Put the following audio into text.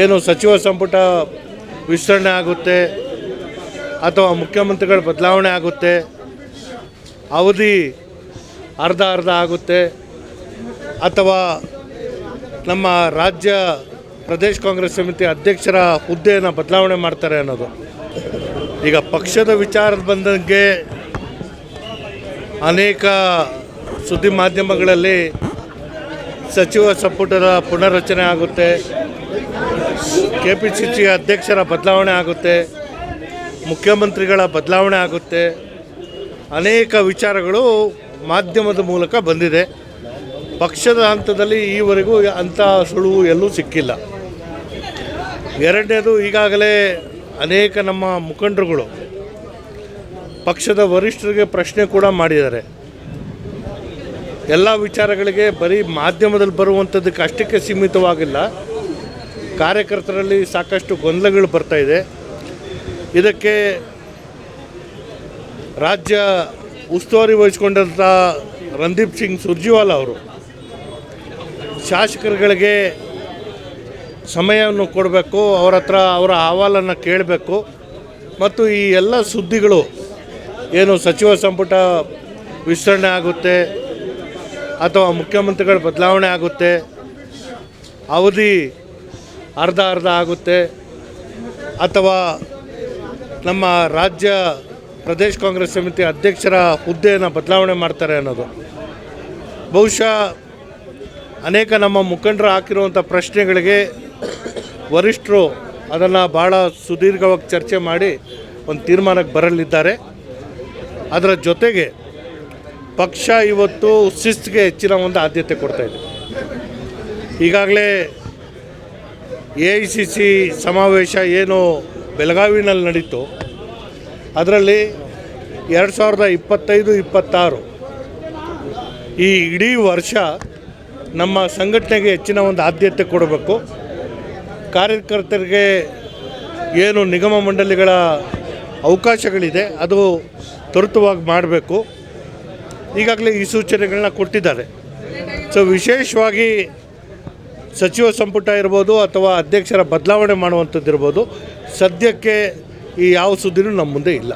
ಏನು ಸಚಿವ ಸಂಪುಟ ವಿಸ್ತರಣೆ ಆಗುತ್ತೆ ಅಥವಾ ಮುಖ್ಯಮಂತ್ರಿಗಳ ಬದಲಾವಣೆ ಆಗುತ್ತೆ, ಅವಧಿ ಅರ್ಧ ಅರ್ಧ ಆಗುತ್ತೆ, ಅಥವಾ ನಮ್ಮ ರಾಜ್ಯ ಪ್ರದೇಶ್ ಕಾಂಗ್ರೆಸ್ ಸಮಿತಿ ಅಧ್ಯಕ್ಷರ ಹುದ್ದೆಯನ್ನು ಬದಲಾವಣೆ ಮಾಡ್ತಾರೆ ಅನ್ನೋದು. ಈಗ ಪಕ್ಷದ ವಿಚಾರದ ಬಂದಂಗೆ ಅನೇಕ ಸುದ್ದಿ ಮಾಧ್ಯಮಗಳಲ್ಲಿ ಸಚಿವ ಸಂಪುಟದ ಪುನರ್ರಚನೆ ಆಗುತ್ತೆ. ಕೆ ಪಿ ಸಿ ಸಿ ಅಧ್ಯಕ್ಷರ ಬದಲಾವಣೆ ಆಗುತ್ತೆ, ಮುಖ್ಯಮಂತ್ರಿಗಳ ಬದಲಾವಣೆ ಆಗುತ್ತೆ. ಅನೇಕ ವಿಚಾರಗಳು ಮಾಧ್ಯಮದ ಮೂಲಕ ಬಂದಿದೆ. ಪಕ್ಷದ ಹಂತದಲ್ಲಿ ಈವರೆಗೂ ಅಂಥ ಸುಳುವು ಎಲ್ಲೂ ಸಿಕ್ಕಿಲ್ಲ. ಎರಡನೇದು ಈಗಾಗಲೇ ಅನೇಕ ನಮ್ಮ ಮುಖಂಡರುಗಳು, ಪಕ್ಷದ ವರಿಷ್ಠರಿಗೆ ಪ್ರಶ್ನೆ ಕೂಡ ಮಾಡಿದ್ದಾರೆ. ಎಲ್ಲ ವಿಚಾರಗಳಿಗೆ ಬರೀ ಮಾಧ್ಯಮದಲ್ಲಿ ಬರುವಂಥದ್ದಕ್ಕೆ ಅಷ್ಟಕ್ಕೆ ಸೀಮಿತವಾಗಿಲ್ಲ. ಕಾರ್ಯಕರ್ತರಲ್ಲಿ ಸಾಕಷ್ಟು ಗೊಂದಲಗಳು ಬರ್ತಾ ಇದೆ. ಇದಕ್ಕೆ ರಾಜ್ಯ ಉಸ್ತುವಾರಿ ವಹಿಸಿಕೊಂಡಂಥ ರಂದೀಪ್ ಸಿಂಗ್ ಸುರ್ಜಿವಾಲಾ ಅವರು ಶಾಸಕರುಗಳಿಗೆ ಸಮಯವನ್ನು ಕೊಡಬೇಕು, ಅವರ ಹತ್ರ ಅವರ ಅಹವಾಲನ್ನು ಕೇಳಬೇಕು ಮತ್ತು ಈ ಎಲ್ಲ ಸುದ್ದಿಗಳು ಏನು ಸಚಿವ ಸಂಪುಟ ವಿಸ್ತರಣೆ ಆಗುತ್ತೆ ಅಥವಾ ಮುಖ್ಯಮಂತ್ರಿಗಳ ಬದಲಾವಣೆ ಆಗುತ್ತೆ, ಅವಧಿ ಅರ್ಧ ಅರ್ಧ ಆಗುತ್ತೆ. ಅಥವಾ ನಮ್ಮ ರಾಜ್ಯ ಪ್ರದೇಶ್ ಕಾಂಗ್ರೆಸ್ ಸಮಿತಿ ಅಧ್ಯಕ್ಷರ ಹುದ್ದೆಯನ್ನು ಬದಲಾವಣೆ ಮಾಡ್ತಾರೆ ಅನ್ನೋದು. ಬಹುಶಃ ಅನೇಕ ನಮ್ಮ ಮುಖಂಡರು ಹಾಕಿರುವಂಥ ಪ್ರಶ್ನೆಗಳಿಗೆ ವರಿಷ್ಠರು ಅದನ್ನು ಭಾಳ ಸುದೀರ್ಘವಾಗಿ ಚರ್ಚೆ ಮಾಡಿ ಒಂದು ತೀರ್ಮಾನಕ್ಕೆ ಬರಲಿದ್ದಾರೆ. ಅದರ ಜೊತೆಗೆ ಪಕ್ಷ ಇವತ್ತು ಶಿಸ್ತಿಗೆ ಹೆಚ್ಚಿನ ಒಂದು ಆದ್ಯತೆ ಕೊಡ್ತಾಯಿದೆ ಈಗಾಗಲೇ ಎ ಐ ಸಿ ಸಿ ಸಮಾವೇಶ ಏನು ಬೆಳಗಾವಿನಲ್ಲಿ ನಡೀತು. ಅದರಲ್ಲಿ ಎರಡು ಸಾವಿರದ ಇಪ್ಪತ್ತೈದು, ಇಪ್ಪತ್ತಾರು ಈ ಇಡೀ ವರ್ಷ ನಮ್ಮ ಸಂಘಟನೆಗೆ ಹೆಚ್ಚಿನ ಒಂದು ಆದ್ಯತೆ ಕೊಡಬೇಕು. ಕಾರ್ಯಕರ್ತರಿಗೆ ಏನು ನಿಗಮ ಮಂಡಳಿಗಳ ಅವಕಾಶಗಳಿದೆ, ಅದು ತ್ವರಿತವಾಗಿ ಮಾಡಬೇಕು. ಈಗಾಗಲೇ ಈ ಸೂಚನೆಗಳನ್ನ ಕೊಟ್ಟಿದ್ದಾರೆ. ಸೊ ವಿಶೇಷವಾಗಿ ಸಚಿವ ಸಂಪುಟ ಇರ್ಬೋದು ಅಥವಾ ಅಧ್ಯಕ್ಷರ ಬದಲಾವಣೆ ಮಾಡುವಂಥದ್ದು ಇರ್ಬೋದು ಸದ್ಯಕ್ಕೆ ಈ ಯಾವ ಸುದ್ದಿನೂ ನಮ್ಮ ಮುಂದೆ ಇಲ್ಲ.